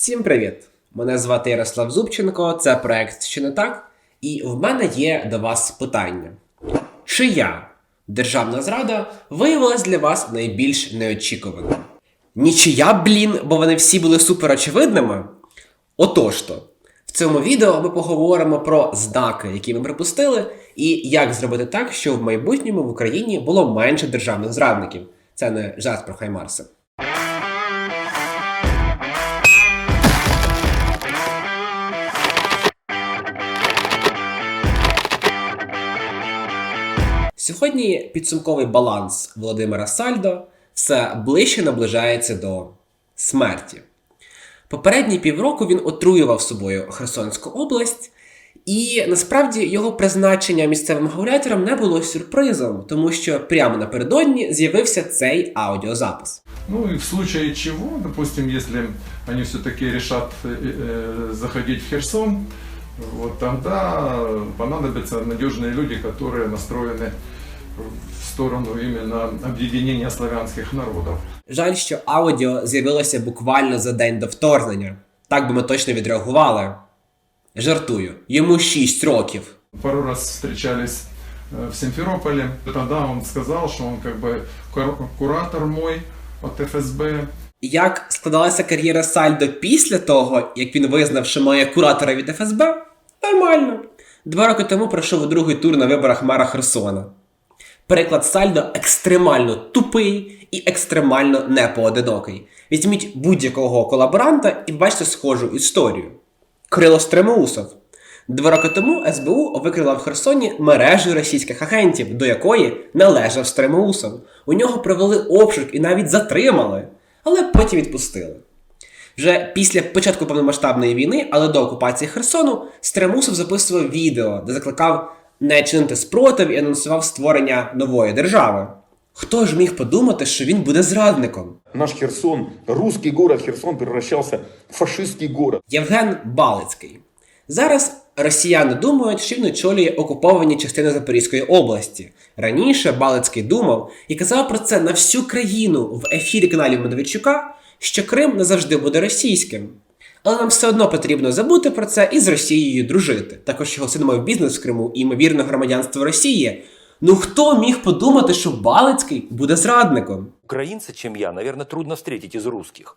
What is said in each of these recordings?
Всім привіт! Мене звати Ярослав Зубченко, це проект Що не так? І в мене є до вас питання. Чия державна зрада виявилась для вас найбільш неочікуваною? Нічия, блін, бо вони всі були супер очевидними? Отож то, в цьому відео ми поговоримо про знаки, які ми припустили, і як зробити так, щоб в майбутньому в Україні було менше державних зрадників. Це не жарт про Хаймарси. Сьогодні підсумковий баланс Володимира Сальдо все ближче наближається до смерті. Попередні півроку він отруював собою Херсонську область, і насправді його призначення місцевим гаулятором не було сюрпризом, тому що прямо напередодні з'явився цей аудіозапис. Ну и в случае чего, допустим, если они все-таки решат э, э, заходить в Херсон, вот тогда понадобятся надежные люди, которые настроены в сторону именно объединения славянских народов. Жаль, що аудіо з'явилося буквально за день до вторгнення. Так би ми точно відреагували. Жартую, йому 6 років. Пару раз встречались э, в Симферополе, тогда он сказал, что он как бы кур- куратор мой от ФСБ, Як складалася кар'єра Сальдо після того, як він визнав, що має куратора від ФСБ? Нормально. Два роки тому пройшов у другий тур на виборах мера Херсона. Переклад Сальдо екстремально тупий і екстремально непоодинокий. Візьміть будь-якого колаборанта і бачите схожу історію. Крило Стремоусов. Два роки тому СБУ викрила в Херсоні мережу російських агентів, до якої належав Стремоусов. У нього провели обшук і навіть затримали, але потім відпустили. Вже після початку повномасштабної війни, але до окупації Херсону, Стремусов записував відео, де закликав не чинити спротив і анонсував створення нової держави. Хто ж міг подумати, що він буде зрадником? Наш Херсон, русский город Херсон превращался в фашистский город. Євген Балицький. Зараз росіяни думають, що він очолює окуповані частини Запорізької області. Раніше Балицький думав і казав про це на всю країну в ефірі каналів Медведчука, що Крим не завжди буде російським. Але нам все одно потрібно забути про це і з Росією дружити. Також його син мав бізнес в Криму і ймовірно громадянство Росії. Ну хто міг подумати, що Балицький буде зрадником? Українця, чим я, навірно трудно встретити із русских.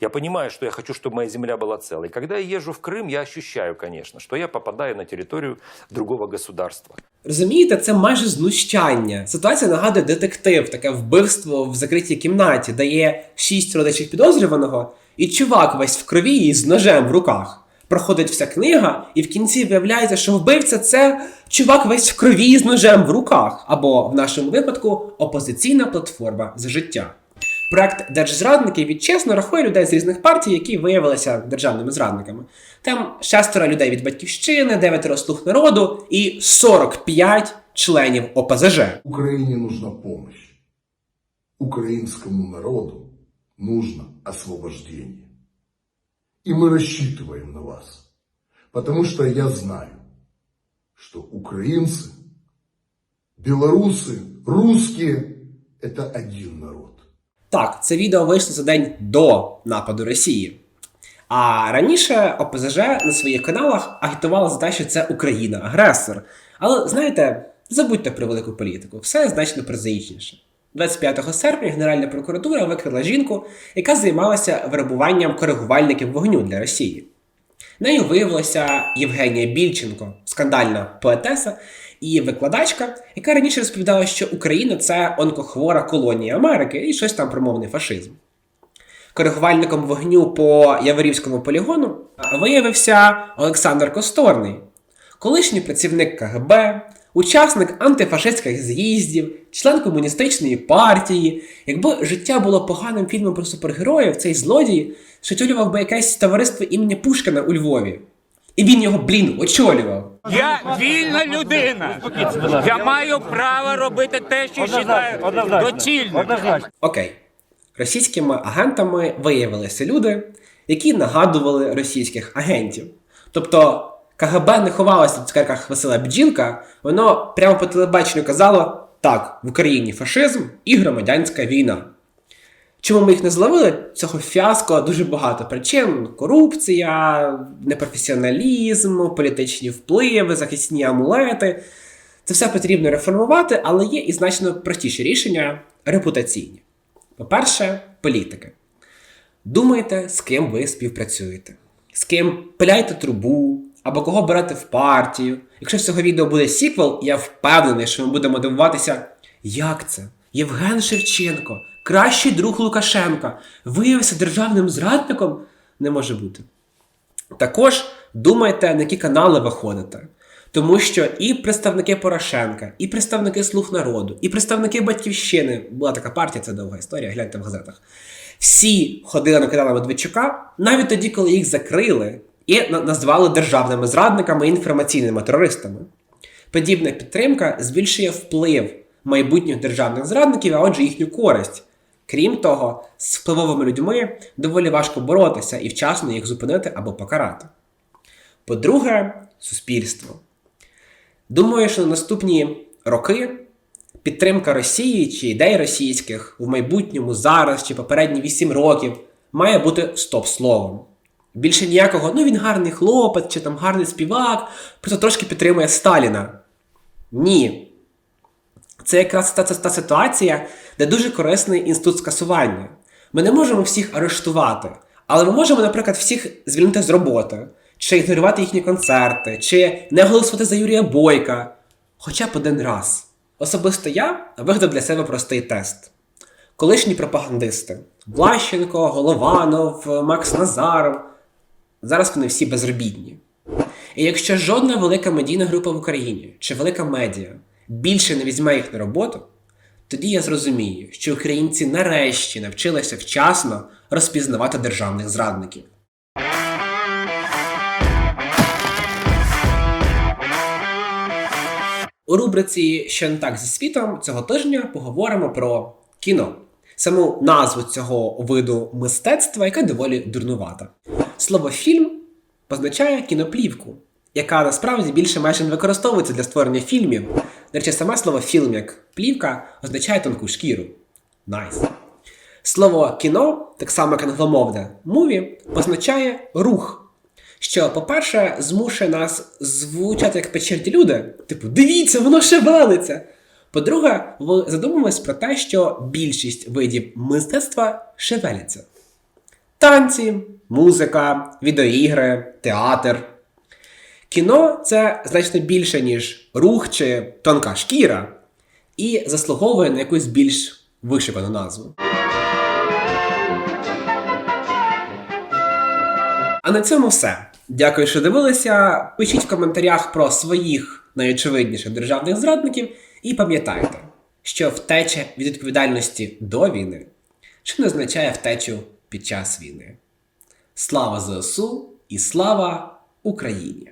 Я понимаю, что я хочу, чтобы моя земля была целой. Когда я езжу в Крым, я ощущаю, конечно, что я попадаю на территорию другого государства. Розумієте, це майже знущання. Ситуація нагадує детектив, таке вбивство в закритій кімнаті, де є шість родичів підозрюваного, і чувак весь в крові і з ножем в руках. Проходить вся книга, і в кінці виявляється, що вбивця це чувак весь в крові і з ножем в руках, або в нашому випадку опозиційна платформа за життя. Проект Держзрадники відчесно рахує людей з різних партій, які виявилися державними зрадниками. Там шестеро людей від батьківщини, дев'ятеро слуг народу і 45 членів ОПЗЖ. Украине нужна помощь. Украинскому народу нужно освобождение. И мы рассчитываем на вас. Потому что я знаю, что украинцы, белорусы, русские – это один народ. Так, це відео вийшло за день до нападу Росії. А раніше ОПЗЖ на своїх каналах агітувало за те, що це Україна, агресор. Але знаєте, забудьте про велику політику, все значно прозаїчніше. 25 серпня Генеральна прокуратура викрила жінку, яка займалася вербуванням коригувальників вогню для Росії. Нею виявилася Євгенія Більченко, скандальна поетеса і викладачка, яка раніше розповідала, що Україна це онкохвора колонія Америки і щось там про мовний фашизм. Коригувальником вогню по Яворівському полігону виявився Олександр Косторний, колишній працівник КГБ, учасник антифашистських з'їздів, член комуністичної партії. Якби життя було поганим фільмом про супергероїв, цей злодій очолював би якесь товариство імені Пушкіна у Львові. І він його, блін, очолював. Я вільна людина. Я маю право робити те, що вважаю доцільним. Окей. Російськими агентами виявилися люди, які нагадували російських агентів. Тобто КГБ не ховалося в цукерках Василя Бджілка, воно прямо по телебаченню казало: так, в Україні фашизм і громадянська війна. Чому ми їх не зловили? Цього фіаско дуже багато причин: корупція, непрофесіоналізм, політичні впливи, захисні амулети. Це все потрібно реформувати, але є і значно простіші рішення репутаційні. По-перше, політики. Думайте, з ким ви співпрацюєте, з ким пиляєте трубу або кого берете в партію. Якщо з цього відео буде сіквел, я впевнений, що ми будемо дивуватися, як це? Євген Шевченко, кращий друг Лукашенка, виявився державним зрадником? Не може бути. Також думайте, на які канали ви ходите. Тому що і представники Порошенка, і представники Слуг народу, і представники Батьківщини, була така партія, це довга історія, гляньте в газетах. Всі ходили на канали Медведчука, навіть тоді, коли їх закрили і назвали державними зрадниками і інформаційними терористами. Подібна підтримка збільшує вплив майбутніх державних зрадників, а отже їхню користь. Крім того, з впливовими людьми доволі важко боротися і вчасно їх зупинити або покарати. По-друге, суспільство. Думаю, що на наступні роки підтримка Росії чи ідей російських в майбутньому, зараз чи попередні 8 років має бути стоп-словом. Більше ніякого, ну він гарний хлопець чи там гарний співак, просто трошки підтримує Сталіна. Ні. Це якраз та, та, та ситуація, де дуже корисний інститут скасування. Ми не можемо всіх арештувати, але ми можемо, наприклад, всіх звільнити з роботи, чи ігнорувати їхні концерти, чи не голосувати за Юрія Бойка. Хоча б один раз. Особисто я вигадав для себе простий тест. Колишні пропагандисти Влащенко, Голованов, Макс Назаров. Зараз вони всі безробітні. І якщо жодна велика медійна група в Україні чи велика медіа більше не візьме їх на роботу, тоді я зрозумію, що українці нарешті навчилися вчасно розпізнавати державних зрадників. У рубриці Що не так зі світом цього тижня поговоримо про кіно. Саму назву цього виду мистецтва, яка доволі дурнувата. Слово фільм позначає кіноплівку, яка насправді більше майже не використовується для створення фільмів. До речі, саме слово фільм як плівка означає тонку шкіру. Найс. Слово кіно, так само як англомовне мові, позначає рух. Що, по-перше, змушує нас звучати як печерті люди, типу, дивіться, воно шевелиться. По-друге, ви задумались про те, що більшість видів мистецтва шевеляться. Танці, музика, відеоігри, театр. Кіно це значно більше, ніж рух чи тонка шкіра, і заслуговує на якусь більш вишикану назву. А на цьому все. Дякую, що дивилися. Пишіть в коментарях про своїх найочевидніших державних зрадників, і пам'ятайте, що втеча від відповідальності до війни ще не означає втечу під час війни. Слава ЗСУ і слава Україні!